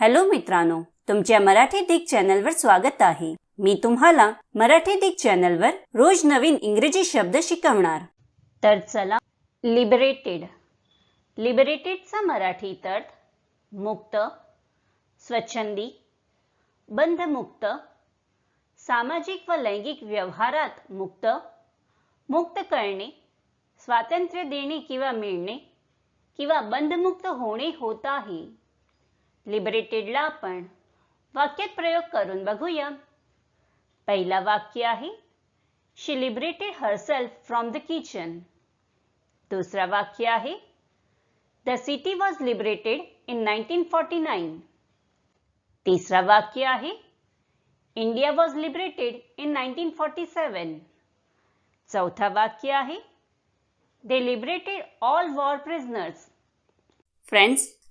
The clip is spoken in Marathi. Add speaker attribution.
Speaker 1: हॅलो मित्रांनो तुमच्या मराठी दिग चॅनलवर स्वागत आहे. मी तुम्हाला मराठी दिग चॅनलवर रोज नवीन इंग्रजी शब्द शिकवणार. तर चला लिबरेटेड लिबरेटेडचा मराठी अर्थ मुक्त स्वच्छंदी बंधमुक्त सामाजिक व लैंगिक व्यवहारात मुक्त मुक्त करणे स्वातंत्र्य देणे किंवा मिळणे किंवा बंधमुक्त होणे होत आहे. लिबरेटेडला आपण वाक्यात प्रयोग करून बघूया. पहिला वाक्य आहे she liberated herself from the kitchen दुसरा वाक्य आहे the city was liberated in nineteen forty nine तिसरा वाक्य आहे India was liberated in nineteen forty seven चौथा वाक्य आहे they liberated all war prisoners friends